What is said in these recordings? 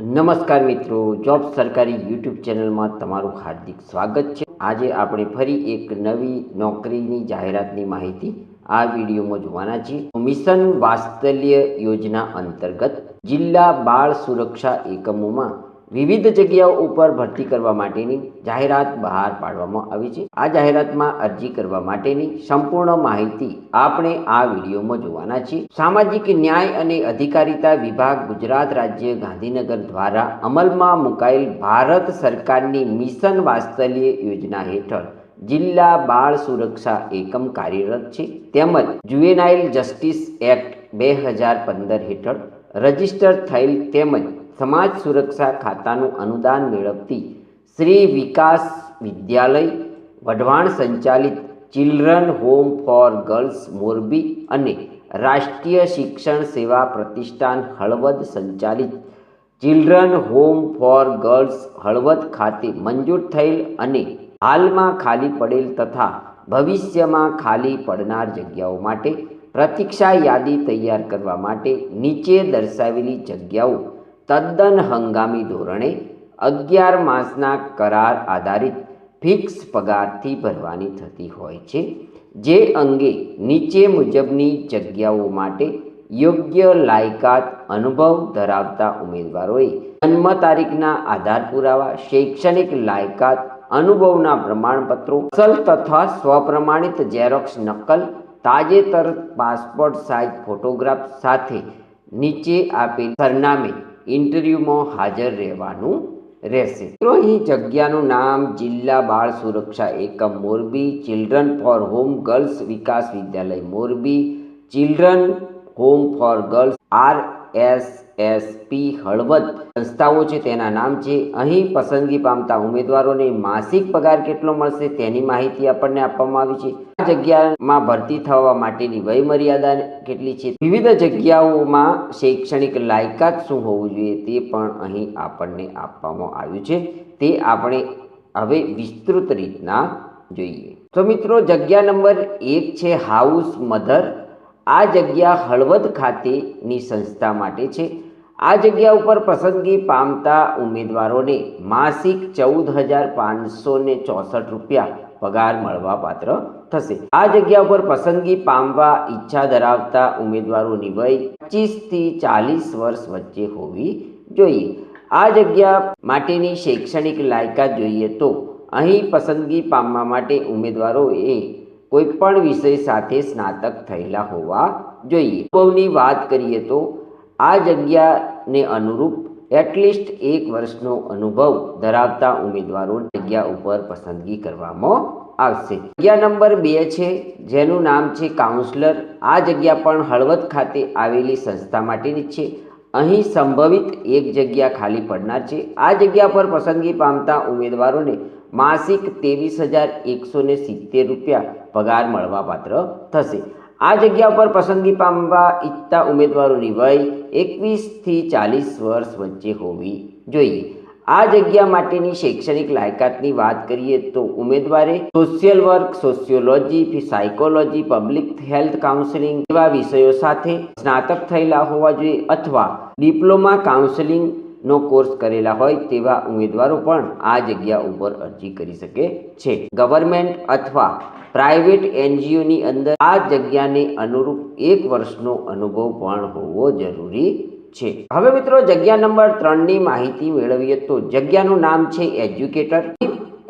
નમસ્કાર મિત્રો, જોબ સરકારી યુટ્યુબ ચેનલમાં તમારું હાર્દિક સ્વાગત છે. આજે આપણે ફરી એક નવી નોકરીની જાહેરાતની માહિતી આ વિડીયોમાં જોવાના છીએ. મિશન વાત્સલ્ય યોજના અંતર્ગત જિલ્લા બાળ સુરક્ષા એકમોમાં વિવિધ જગ્યાઓ ઉપર ભરતી કરવા માટેની જાહેરાત બહાર પાડવામાં આવી છે. આ જાહેરાતમાં અરજી કરવા માટેની સંપૂર્ણ માહિતી આપણે આ વિડીયોમાં જોવાના છીએ. સામાજિક ન્યાય અને અધિકારિતા વિભાગ ગુજરાત રાજ્ય ગાંધીનગર દ્વારા અમલમાં મુકાયેલ ભારત સરકારની મિશન વાત્સલ્ય યોજના હેઠળ જિલ્લા બાળ સુરક્ષા એકમ કાર્યરત છે. તેમજ જુવેનાઇલ જસ્ટિસ એક્ટ બે હજાર પંદર હેઠળ રજિસ્ટર થયેલ તેમજ સમાજ સુરક્ષા ખાતાનું અનુદાન મેળવતી શ્રી વિકાસ વિદ્યાલય, વઢવાણ સંચાલિત children home for girls Morbi અને રાષ્ટ્રીય શિક્ષણ સેવા પ્રતિષ્ઠાન હળવદ સંચાલિત children home for girls Halvad ખાતે મંજૂર થયેલ અને હાલમાં ખાલી પડેલ તથા ભવિષ્યમાં ખાલી પડનાર જગ્યાઓ માટે પ્રતીક્ષા યાદી તૈયાર કરવા માટે નીચે દર્શાવેલી જગ્યાઓ તદ્દન હંગામી ધોરણે અગિયાર માસના કરાર આધારિત ફિક્સ પગારથી ભરવાની થતી હોય છે, જે અંગે નીચે મુજબની જગ્યાઓ માટે યોગ્ય લાયકાત અનુભવ ધરાવતા ઉમેદવારોએ જન્મ તારીખના આધાર પુરાવા, શૈક્ષણિક લાયકાત, અનુભવના પ્રમાણપત્રો, અસલ તથા સ્વપ્રમાણિત ઝેરોક્સ નકલ, તાજેતર પાસપોર્ટ સાઇઝ ફોટોગ્રાફ સાથે નીચે આપેલ સરનામે ઇન્ટરવ્યૂમાં હાજર રહેવાનું રહેશે. મિત્રો અહીં જગ્યાનું નામ જિલ્લા બાળ સુરક્ષા એકમ Morbi, children for home girls Vikas Vidyalaya Morbi, children home for girls R S S P Halvad સંસ્થાઓ છે, તેના નામ છે. અહીં પસંદગી પામતા ઉમેદવારોને માસિક પગાર કેટલો મળશે તેની માહિતી આપણને આપવામાં આવી છે. આ જગ્યામાં ભરતી થવા માટેની વય મર્યાદા કેટલી છે? વિવિધ જગ્યાઓમાં શૈક્ષણિક લાયકાત શું હોવું જોઈએ તે પણ અહીં આપણને આપવામાં આવ્યું છે. તે આપણે હવે વિસ્તૃત રીતના જોઈએ. તો મિત્રો, જગ્યા નંબર એક છે, હાઉસ મધર. આ જગ્યા હળવદ ખાતેની સંસ્થા માટે છે. આ જગ્યા ઉપર પસંદગી પામતા ઉમેદવારોને માસિક ચૌદ હજાર પાંચસો ને ચોસઠ રૂપિયા પગાર મળવા પાત્ર થશે. આ જગ્યા ઉપર પસંદગી પામવા ઈચ્છા ધરાવતા ઉમેદવારોની વય પચીસથી ચાલીસ વર્ષ વચ્ચે હોવી જોઈએ. આ જગ્યા માટેની શૈક્ષણિક લાયકાત જોઈએ તો અહીં પસંદગી પામવા માટે ઉમેદવારોએ કોઈપણ વિષય સાથે સ્નાતક થયેલા હોવા જોઈએ. અનુભવની વાત કરીએ તો આ જગ્યાને અનુરૂપ એટલીસ્ટ એક વર્ષનો અનુભવ ધરાવતા ઉમેદવારો જગ્યા ઉપર પસંદગી કરવામાં આવશે. જગ્યા નંબર બે છે, જેનું નામ છે કાઉન્સલર. આ જગ્યા પણ હળવદ ખાતે આવેલી સંસ્થા માટેની છે. અહીં સંભવિત એક જગ્યા ખાલી પડનાર છે. આ જગ્યા પર પસંદગી પામતા ઉમેદવારોને માસિક ત્રેવીસ હજાર એકસો સિત્તેર રૂપિયા પગાર મળવા પાત્ર થશે. આ જગ્યા પર પસંદગી પામવા ઈચ્છતા ઉમેદવારોની વય એકવીસથી ચાલીસ વર્ષ વચ્ચે હોવી જોઈએ. આ જગ્યા માટેની શૈક્ષણિક લાયકાતની વાત કરીએ તો ઉમેદવારે social work sociology psychology public health counselling જેવા વિષયો સાથે સ્નાતક થયેલા હોવા જોઈએ અથવા ડિપ્લોમા કાઉન્સેલિંગ નો કોર્સ કરેલા હોય તેવા ઉમેદવારો પણ આ જગ્યા ઉપર અરજી કરી શકે છે. ગવર્મેન્ટ અથવા પ્રાઇવેટ એનજીઓની અંદર આ જગ્યાને અનુરૂપ એક વર્ષનો અનુભવ પણ હોવો જરૂરી છે. હવે મિત્રો જગ્યા નંબર ત્રણની માહિતી મેળવીએ તો જગ્યાનું નામ છે એજ્યુકેટર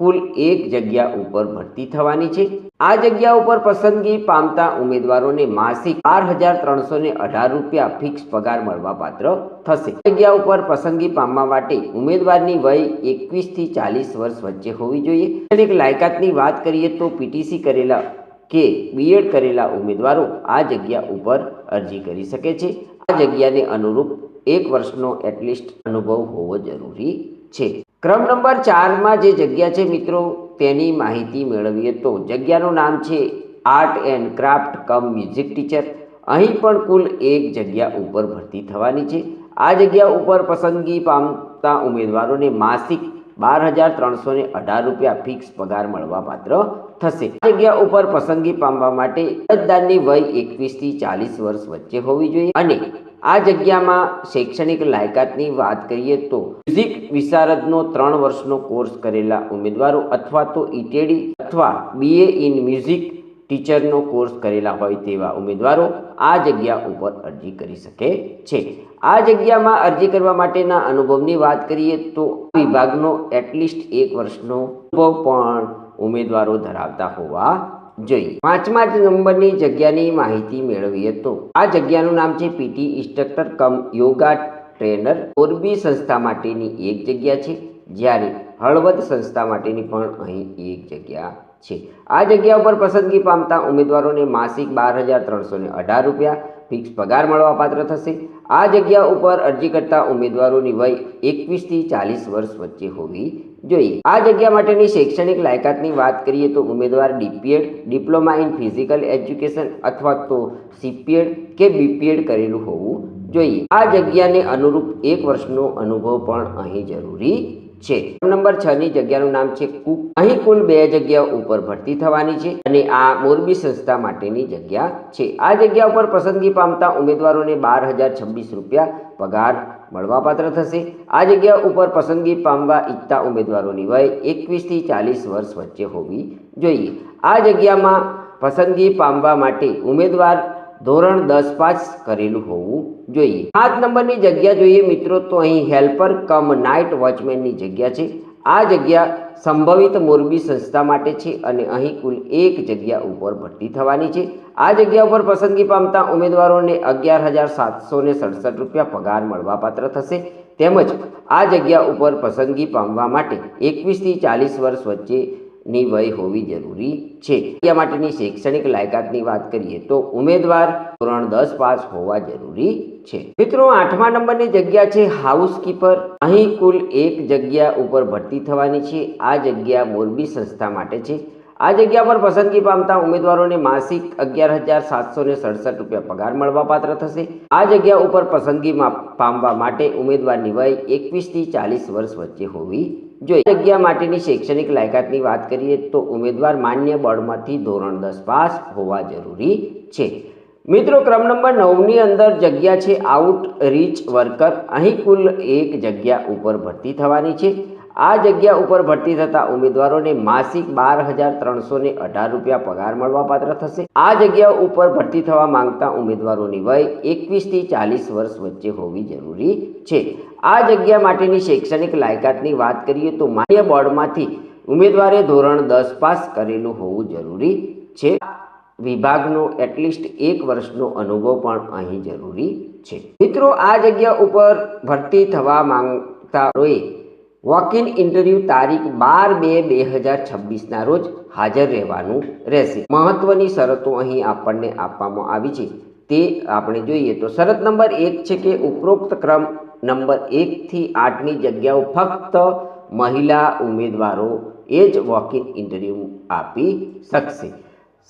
કુલ એક જગ્યા ઉપર ભરતી થવાની છે. આ જગ્યા ઉપર પસંદગી પામતા ઉમેદવારોને માસિક બાર હજાર ત્રણસો ને અઢાર રૂપિયા ફિક્સ પગાર મળવા પાત્ર થશે જગ્યા ઉપર પસંદગી પામવા માટે ઉમેદવારની વય એકવીસથી ચાલીસ વર્ષ વચ્ચે હોવી જોઈએ. એક લાયકાતની વાત કરીએ તો પીટીસી કરેલા કે બીએડ કરેલા ઉમેદવારો આ જગ્યા ઉપર અરજી કરી શકે છે. આ જગ્યાને અનુરૂપ એક વર્ષનો એટલીસ્ટ અનુભવ હોવો જરૂરી છે. ક્રમ નંબર ચારમાં જે જગ્યા છે મિત્રો, તેની માહિતી મેળવીએ તો જગ્યાનું નામ છે art and craft cum music teacher અહીં પણ કુલ એક જગ્યા ઉપર ભરતી થવાની છે. આ જગ્યા ઉપર પસંદગી પામતા ઉમેદવારોને માસિક બાર હજાર ત્રણસો ને અઢાર રૂપિયા ફિક્સ પગાર મળવા પાત્ર થશે. આ જગ્યા ઉપર પસંદગી પામવા માટે અરજદારની વય એકવીસથી ચાલીસ વર્ષ વચ્ચે હોવી જોઈએ અને આ જગ્યામાં શૈક્ષણિક લાયકાતની વાત કરીએ તો મ્યુઝિક વિશારદનો ત્રણ વર્ષનો કોર્સ કરેલા ઉમેદવારો અથવા તો ઈટેડી અથવા બીએ ઇન મ્યુઝિક ટીચરનો કોર્સ કરેલા હોય તેવા ઉમેદવારો આ જગ્યા ઉપર અરજી કરી શકે છે. આ જગ્યામાં અરજી કરવા માટેના અનુભવની વાત કરીએ તો વિભાગનો એટલીસ્ટ એક વર્ષનો અનુભવ પણ ઉમેદવારો ધરાવતા હોવા જોઈએ પાંચમા જ નંબરની જગ્યાની માહિતી મેળવીએ તો. આ જગ્યાનું નામ છે PT instructor cum yoga trainer. Morbi સંસ્થા માટેની એક જગ્યા છે. જ્યારે હળવદ સંસ્થા માટેની પણ અહીં એક જગ્યા છે. આ જગ્યા ઉપર પસંદગી પામતા ઉમેદવારોને માસિક બાર હજાર ત્રણસો અઢાર રૂપિયા ફિક્સ પગાર મળવા પાત્ર થશે. આ જગ્યા ઉપર અરજી કરતા ઉમેદવારોની વય એકવીસથી ચાલીસ વર્ષ વચ્ચે હોવી જોઈએ. આ જગ્યા માટેની શૈક્ષણિક લાયકાતની વાત કરીએ તો ઉમેદવાર DPEd, diploma in physical education અથવા તો સીપીએડ કે બીપીએડ કરેલું હોવું જોઈએ. આ જગ્યાને અનુરૂપ એક વર્ષનો અનુભવ પણ અહીં જરૂરી છે. નંબર છ ની જગ્યાનું નામ છે કુક. અહીં કુલ બે જગ્યા ઉપર ભરતી થવાની છે અને આ મોરબી સંસ્થા માટેની જગ્યા છે. આ જગ્યા ઉપર પસંદગી પામતા ઉમેદવારોને બાર હજાર છવ્વીસ રૂપિયા પગાર મળવાપાત્ર થશે. આ જગ્યા ઉપર પસંદગી પામવા ઈચ્છતા ઉમેદવારોની વય એકવીસથી ચાલીસ વર્ષ વચ્ચે હોવી જોઈએ. આ જગ્યામાં પસંદગી પામવા માટે ઉમેદવાર ધોરણ દસ પાસ કરેલું હોવું જોઈએ. સાત નંબરની જગ્યા જોઈએ મિત્રો, તો અહીં હેલ્પર કમ નાઇટ વોચમેનની જગ્યા છે. આ જગ્યા સંભવિત મોરબી સંસ્થા માટે છે અને અહીં કુલ એક જગ્યા ઉપર ભરતી થવાની છે. આ જગ્યા ઉપર પસંદગી પામતા ઉમેદવારોને અગિયાર હજાર સાતસો ને સડસઠ રૂપિયા પગાર મળવાપાત્ર થશે. તેમજ આ જગ્યા ઉપર પસંદગી પામવા માટે એકવીસથી ચાલીસ વર્ષ વચ્ચે ની વય હોવી જરૂરી છે. જગ્યા માટેની શૈક્ષણિક લાયકાતની વાત કરીએ તો ઉમેદવાર ધોરણ દસ પાસ હોવા જરૂરી છે. મિત્રો, આઠમા નંબરની જગ્યા છે હાઉસકીપર. અહીં કુલ એક જગ્યા ઉપર ભરતી થવાની છે. આ જગ્યા મોરબી સંસ્થા માટે છે. આ જગ્યા પર પસંદગી પામતા ઉમેદવારોને માસિક અગિયાર હજાર સાતસો ને સડસઠ રૂપિયા પગાર મળવાપાત્ર થશે. આ જગ્યા ઉપર પસંદગી પામવા માટે ઉમેદવારની વય એકવીસથી ચાલીસ વર્ષ વચ્ચે હોવી જોઈએ. જગ્યા માટેની શૈક્ષણિક લાયકાતની વાત કરીએ તો ઉમેદવાર માન્ય બળમાંથી ધોરણ દસ પાસ હોવા જરૂરી છે. મિત્રો, ક્રમ નંબર નવની અંદર જગ્યા છે આઉટ રીચ વર્કર. અહીં કુલ એક જગ્યા ઉપર ભરતી થવાની છે. આ જગ્યા ઉપર ભરતી થતા ઉમેદવારોને માસિક બાર હજાર ત્રણસો અઢાર રૂપિયા પગાર મળવાપાત્ર થશે. આ જગ્યા ઉપર ભરતી થવા માંગતા ઉમેદવારોની વય એકવીસથી ચાલીસ વર્ષ વચ્ચે હોવી જરૂરી છે. આ જગ્યા માટેની શૈક્ષણિક લાયકાતની વાત કરીએ તો માન્ય બોર્ડમાંથી ઉમેદવારે ધોરણ દસ પાસ કરેલું હોવું જરૂરી છે. વિભાગનો એટલીસ્ટ એક વર્ષનો અનુભવ પણ અહીં જરૂરી છે. મિત્રો, આ જગ્યા ઉપર ભરતી થવા માંગતાઓએ વોક ઇન ઇન્ટરવ્યૂ તારીખ બાર બે બે હજાર છવ્વીસના રોજ હાજર રહેવાનું રહેશે. મહત્વની શરતો અહીં આપણને આપવામાં આવી છે. તે આપણે જોઈએ તો શરત નંબર એક છે કે ઉપરોક્ત ક્રમ નંબર એકથી આઠની જગ્યાઓ ફક્ત મહિલા ઉમેદવારો એ જ વોક ઇન ઇન્ટરવ્યૂ આપી શકશે.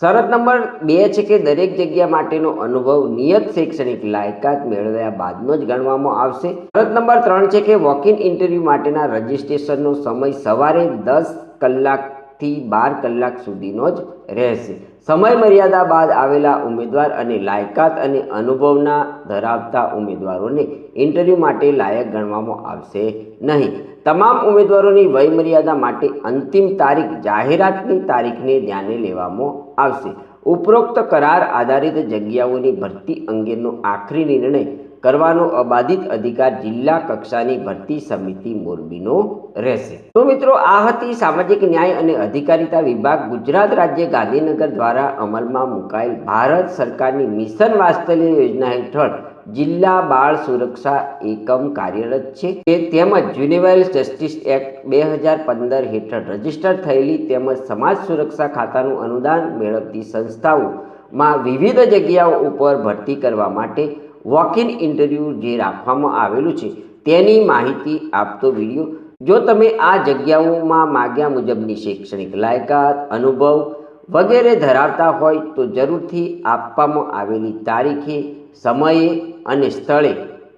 શરત નંબર બે છે કે દરેક જગ્યા માટેનો અનુભવ નિયત શૈક્ષણિક લાયકાત મેળવ્યા બાદનો જ ગણવામાં આવશે. શરત નંબર ત્રણ છે કે વોક ઇન ઇન્ટરવ્યૂ માટેના રજિસ્ટ્રેશનનો સમય સવારે દસ કલાકથી બાર કલાક સુધીનો જ રહેશે. સમય મર્યાદા બાદ આવેલા ઉમેદવાર અને લાયકાત અને અનુભવના ધરાવતા ઉમેદવારોને ઇન્ટરવ્યૂ માટે લાયક ગણવામાં આવશે નહીં. તમામ ઉમેદવારોની વય મર્યાદા માટે અંતિમ તારીખ જાહેરાતની તારીખને ધ્યાને લેવામાં આવશે. ઉપરોક્ત કરાર આધારિત જગ્યાઓની ભરતી અંગેનો આખરી નિર્ણય કરવાનો અબાધિત અધિકાર જિલ્લા કક્ષાની ભરતી સમિતિ મોરબીનો રહેશે. તો મિત્રો, આ હતી સામાજિક ન્યાય અને અધિકારિતા વિભાગ ગુજરાત રાજ્ય ગાંધીનગર દ્વારા અમલમાં મુકાયેલ ભારત સરકારની મિશન વાત્સલ્ય યોજના હેઠળ જિલ્લા બાળ સુરક્ષા એકમ કાર્યરત છે. તે તેમજ જુનિવર જસ્ટિસ એક્ટ બે હજાર પંદર હેઠળ રજિસ્ટર થયેલી તેમજ સમાજ સુરક્ષા ખાતાનું અનુદાન મેળવતી સંસ્થાઓમાં વિવિધ જગ્યાઓ ઉપર ભરતી કરવા માટે વોક ઇન ઇન્ટરવ્યૂ જે રાખવામાં આવેલું છે, તેની માહિતી આપતો વીડિયો. જો તમે આ જગ્યાઓમાં માગ્યા મુજબની શૈક્ષણિક લાયકાત, અનુભવ વગેરે ધરાવતા હોય તો જરૂરથી આપવામાં આવેલી તારીખે, સમયે અને સ્થળે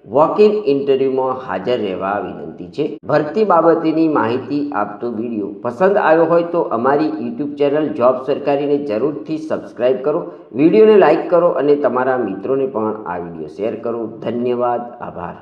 વોક ઇન ઇન્ટરવ્યૂમાં હાજર રહેવા વિનંતી છે. ભરતી બાબતેની માહિતી આપતો વીડિયો પસંદ આવ્યો હોય તો અમારી યુટ્યુબ ચેનલ જોબ સરકારીને જરૂરથી સબસ્ક્રાઇબ કરો. વિડીયોને લાઇક કરો અને તમારા મિત્રોને પણ આ વીડિયો શેર કરો. ધન્યવાદ. આભાર.